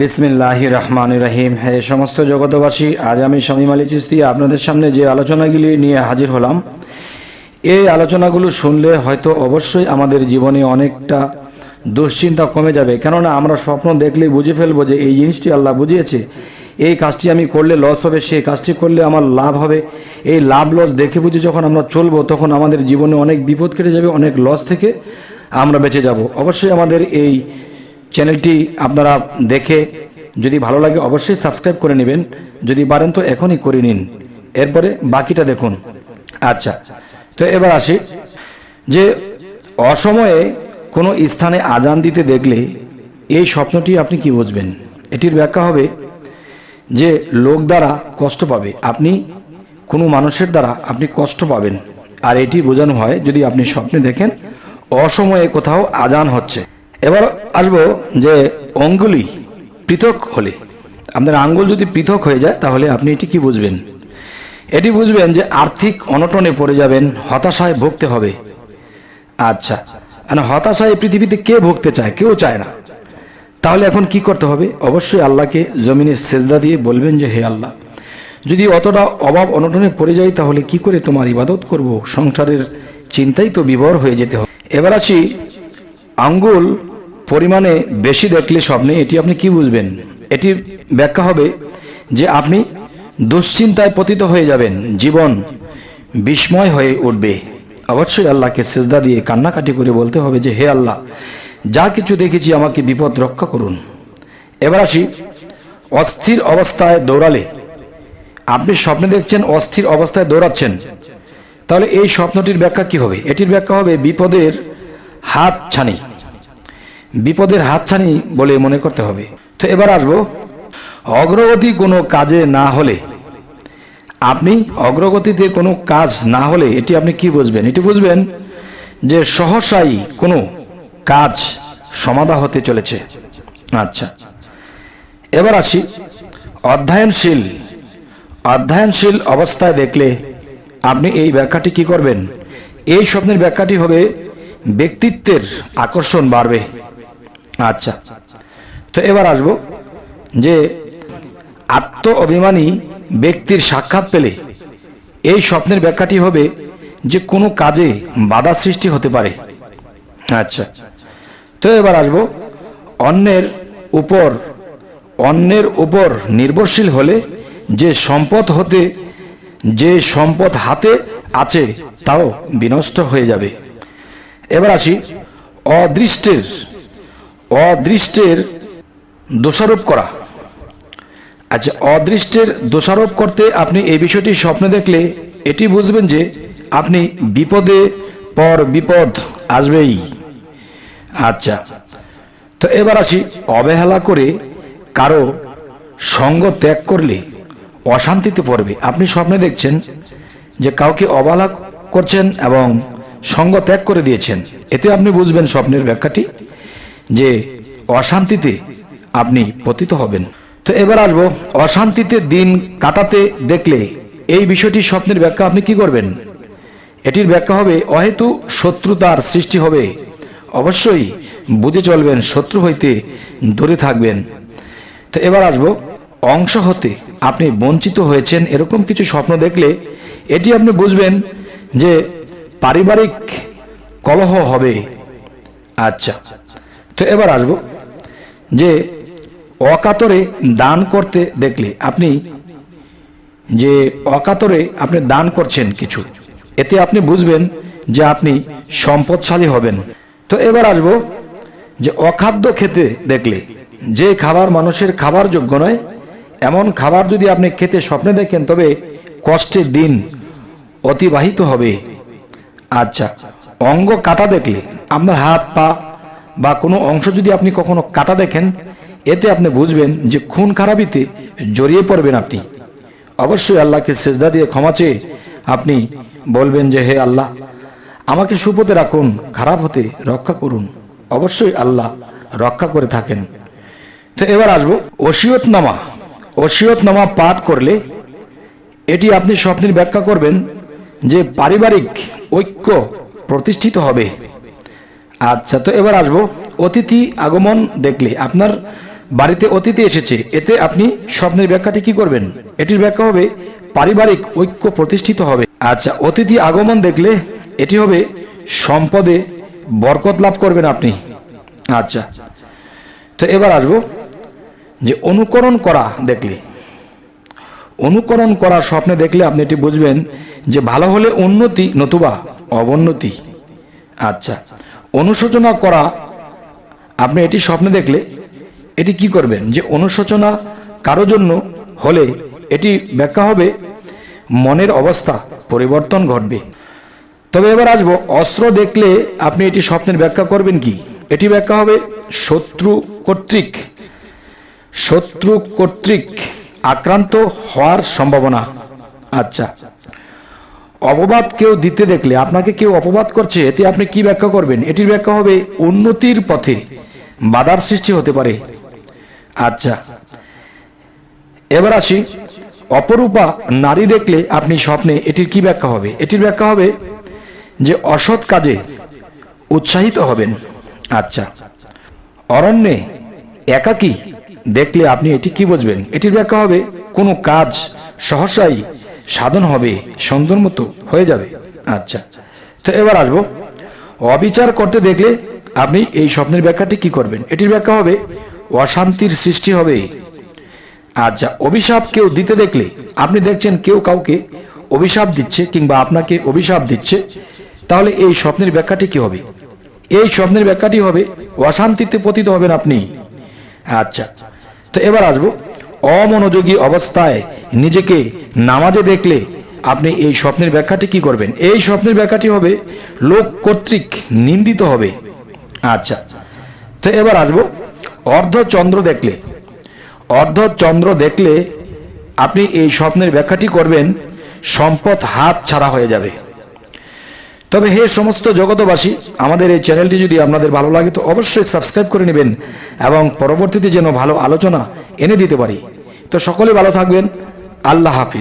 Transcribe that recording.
বিসমিল্লাহ রহমান রহিম। হে সমস্ত জগতবাসী আজ আমি শামীম আলী চিস্তি আপনাদের সামনে যে আলোচনাগুলি নিয়ে হাজির হলাম, এই আলোচনাগুলো শুনলে হয়তো অবশ্যই আমাদের জীবনে অনেকটা দুশ্চিন্তা কমে যাবে। কেননা আমরা স্বপ্ন দেখলেই বুঝে ফেলব যে এই জিনিসটি আল্লাহ বুঝিয়েছে। এই কাজটি আমি করলে লস হবে, সেই কাজটি করলে আমার লাভ হবে। এই লাভ লস দেখে বুঝে যখন আমরা চলবো, তখন আমাদের জীবনে অনেক বিপদ কেটে যাবে, অনেক লস থেকে আমরা বেঁচে যাব। অবশ্যই আমাদের এই চ্যানেলটি আপনারা দেখে যদি ভালো লাগে অবশ্যই সাবস্ক্রাইব করে নেবেন। যদি পারেন তো এখনই করে নিন। এরপরে বাকিটা দেখুন। আচ্ছা তো এবার আসি। যে অসময়ে কোনো স্থানে আজান দিতে দেখলে এই স্বপ্নটি আপনি কি বুঝবেন? এটির ব্যাখ্যা হবে যে লোক দ্বারা কষ্ট পাবে। আপনি কোনো মানুষের দ্বারা আপনি কষ্ট পাবেন। আর এটি বোঝানো হয় যদি আপনি স্বপ্নে দেখেন, অসময়ে কোথাও আজান হচ্ছে। এবার আসব যে অঙ্গুলি পৃথক হলে। আপনার আঙ্গুল যদি পৃথক হয়ে যায়, তাহলে আপনি এটি কি বুঝবেন? এটি বুঝবেন যে আর্থিক অনটনে পড়ে যাবেন, হতাশায় ভুগতে হবে। আচ্ছা মানে হতাশায় পৃথিবীতে কে ভুগতে চায়? কেউ চায় না। তাহলে এখন কি করতে হবে? অবশ্যই আল্লাহকে জমিনের সেজদা দিয়ে বলবেন যে, হে আল্লাহ, যদি অতটা অভাব অনটনে পড়ে যাই, তাহলে কি করে তোমার ইবাদত করব? সংসারের চিন্তাই তো বিবর হয়ে যেতে হবে। এবার আছি আঙ্গুল পরিমাণে বেশি দেখলে স্বপ্নে এটি আপনি কি বুঝবেন? এটি ব্যাখ্যা হবে যে আপনি দুশ্চিন্তায় পতিত হয়ে যাবেন, জীবন বিস্ময় হয়ে উঠবে। অবশ্যই আল্লাহকে সেজদা দিয়ে কান্নাকাটি করে বলতে হবে যে, হে আল্লাহ, যা কিছু দেখেছি আমাকে বিপদ রক্ষা করুন। এবার আসি, অস্থির অবস্থায় দৌড়ালে। আপনি স্বপ্নে দেখছেন অস্থির অবস্থায় দৌড়াচ্ছেন। তাহলে এই স্বপ্নটির ব্যাখ্যা কি হবে? এটির ব্যাখ্যা হবে বিপদের হাত ছানি বিপদের হাত ছানি বলে মনে করতে হবে। তো এবার আসব অগ্রগতি কোনো কাজে না হলে। আপনি অগ্রগতিতে কোনো কাজ না হলে এটি আপনি কি বুঝবেন? এটি বুঝবেন যে সহসাই কোনো কাজ সমাধা হতে চলেছে। আচ্ছা। এবার আসি অধ্যয়নশীল। অধ্যয়নশীল অবস্থায় দেখলে আপনি এই ব্যাখ্যাটি কি করবেন? এই স্বপ্নের ব্যাখ্যাটি হবে ব্যক্তিত্বের আকর্ষণ বাড়বে। আচ্ছা। তো এবার আসব যে আত্ম অভিমানী ব্যক্তির সাক্ষাৎ পেলে এই স্বপ্নের ব্যাখ্যাটি হবে যে কোনো কাজে বাধা সৃষ্টি হতে পারে। আচ্ছা। তো এবার আসব অন্যের উপর অন্যের উপর নির্ভরশীল হলে যে সম্পদ হতে, যে সম্পদ হাতে আছে তাও বিনষ্ট হয়ে যাবে। এবার আসি অদৃষ্টের অদৃষ্টের দোষারোপ করা। আচ্ছা অদৃষ্টের দোষারোপ করতে আপনি এই বিষয়টি স্বপ্নে দেখলে এটি বুঝবেন যে আপনি বিপদে পর বিপদ আসবেই। আচ্ছা তো এবার আসি অবহেলা করে কারও সঙ্গ ত্যাগ করলে অশান্তিতে পড়বে। আপনি স্বপ্নে দেখছেন যে কাউকে অবহেলা করছেন এবং সঙ্গ ত্যাগ করে দিয়েছেন। এতে আপনি বুঝবেন স্বপ্নের ব্যাখ্যাটি। যে অশান্তিতে আপনি পতিত হবেন। তো এবার আসব, অশান্তিতে দিন কাটাতে দেখলে এই বিষয়টি স্বপ্নের ব্যাখ্যা আপনি কি করবেন? এটির ব্যাখ্যা হবে, অহেতু শত্রুতার সৃষ্টি হবে, অবশ্যই বুঝে চলবেন শত্রু হইতে দূরে থাকবেন। তো এবার আসব, অংশ হতে আপনি বঞ্চিত হয়েছেন এরকম কিছু স্বপ্ন দেখলে এটি আপনি বুঝবেন যে পারিবারিক কলহ হবে। আচ্ছা। তো এবার আসব যে অকাতরে দান করতে দেখলে আপনি যে অকাতরে আপনি দান করছেন কিছু, এতে আপনি বুঝবেন যে আপনি সম্পদশালী হবেন। তো এবার আসব যে অখাদ্য খেতে দেখলে, যে খাবার মানুষের খাবার যোগ্য নয়, এমন খাবার যদি আপনি খেতে স্বপ্নে দেখেন, তবে কষ্টের দিন অতিবাহিত হবে। আচ্ছা অঙ্গ কাটা দেখলে আপনার হাত পা বা কোনো অংশ যদি আপনি কখনো কাটা দেখেন, এতে আপনি বুঝবেন যে খুন খারাপিতে জড়িয়ে পড়বেন আপনি। অবশ্যই আল্লাহকে সেজদা দিয়ে ক্ষমা চেয়ে আপনি বলবেন যে, হে আল্লাহ, আমাকে সুপথে রাখুন, খারাপ হতে রক্ষা করুন। অবশ্যই আল্লাহ রক্ষা করে থাকেন। তো এবার আসব, ওসিয়তনামা। ওসিয়তনামা পাঠ করলে এটি আপনি স্বপ্নের ব্যাখ্যা করবেন যে পারিবারিক ঐক্য প্রতিষ্ঠিত হবে। আচ্ছা তো এবার আসব। অতিথি আগমন দেখলে আপনার বাড়িতে অতিথি এসেছে। এতে আপনি স্বপ্নের ব্যাখ্যাটি কি করবেন? এটির ব্যাখ্যা হবে, পারিবারিক ঐক্য প্রতিষ্ঠিত হবে। আচ্ছা অতিথি আগমন দেখলে এটি হবে, সম্পদে বরকত লাভ করবেন আপনি। আচ্ছা তো এবার আসব, যে অনুকরণ করা দেখলে। অনুকরণ করা স্বপ্নে দেখলে আপনি এটি বুঝবেন যে ভালো হলে উন্নতি নতুবা অবনতি। আচ্ছা অনুশোচনা করা, আপনি এটি স্বপ্নে দেখলে এটি কি করবেন? যে অনুশোচনা কারও জন্য হলে এটি ব্যাখ্যা হবে, মনের অবস্থা পরিবর্তন ঘটবে। তবে এবার আসব, অস্ত্র দেখলে আপনি এটি স্বপ্নের ব্যাখ্যা করবেন কি? এটি ব্যাখ্যা হবে শত্রু কর্তৃক। শত্রু কর্তৃক আক্রান্ত হওয়ার সম্ভাবনা। আচ্ছা। অপবাদ কেউ দিতে দেখলে, আপনাকে কেউ অপবাদ করছে, এতে আপনি কি ব্যাখ্যা করবেন? এটির ব্যাখ্যা হবে উন্নতির পথে বাধার সৃষ্টি হতে পারে। আচ্ছা এবার আসি। অপরূপা নারী দেখলে আপনি স্বপ্নে এটির কি ব্যাখ্যা হবে? এটির ব্যাখ্যা হবে যে অসৎ কাজে উৎসাহিত হবেন। আচ্ছা অরণ্যে একাকী দেখলে আপনি এটি কি বুঝবেন? এটির ব্যাখ্যা হবে কোনো কাজ সহসাই সাধন হবে, সুন্দর মতো হয়ে যাবে। আচ্ছা তো এবার আসব। অবিচার করতে দেখলে আপনি এই স্বপ্নের ব্যাখ্যাটি কি করবেন? এটির ব্যাখ্যা হবে, অশান্তির সৃষ্টি হবে। আচ্ছা অভিশাপ কেউ দিতে দেখলে, আপনি দেখছেন কেউ কাউকে অভিশাপ দিচ্ছে কিংবা আপনাকে অভিশাপ দিচ্ছে, তাহলে এই স্বপ্নের ব্যাখ্যাটি কি হবে? এই স্বপ্নের ব্যাখ্যাটি হবে, অশান্তিতে পতিত হবেন আপনি। আচ্ছা তো এবার আসব। অমনোযোগী অবস্থায় নিজেকে নামাজে দেখলে আপনি এই স্বপ্নের ব্যাখ্যাটি কি করবেন? এই স্বপ্নের ব্যাখ্যাটি হবে, লোক কর্তৃক নিন্দিত হবে। আচ্ছা তো এবার আসব। অর্ধচন্দ্র দেখলে অর্ধচন্দ্র দেখলে আপনি এই স্বপ্নের ব্যাখ্যাটি করবেন, সম্পদ হাত ছাড়া হয়ে যাবে। তবে হে সমস্ত জগতবাসী আমাদের এই চ্যানেলটি যদি আপনাদের ভালো লাগে, তো অবশ্যই সাবস্ক্রাইব করে নেবেন এবং পরবর্তীতে যেন ভালো আলোচনা এনে দিতে পারি। তো সকলে ভালো থাকবেন। আল্লাহ হাফিজ।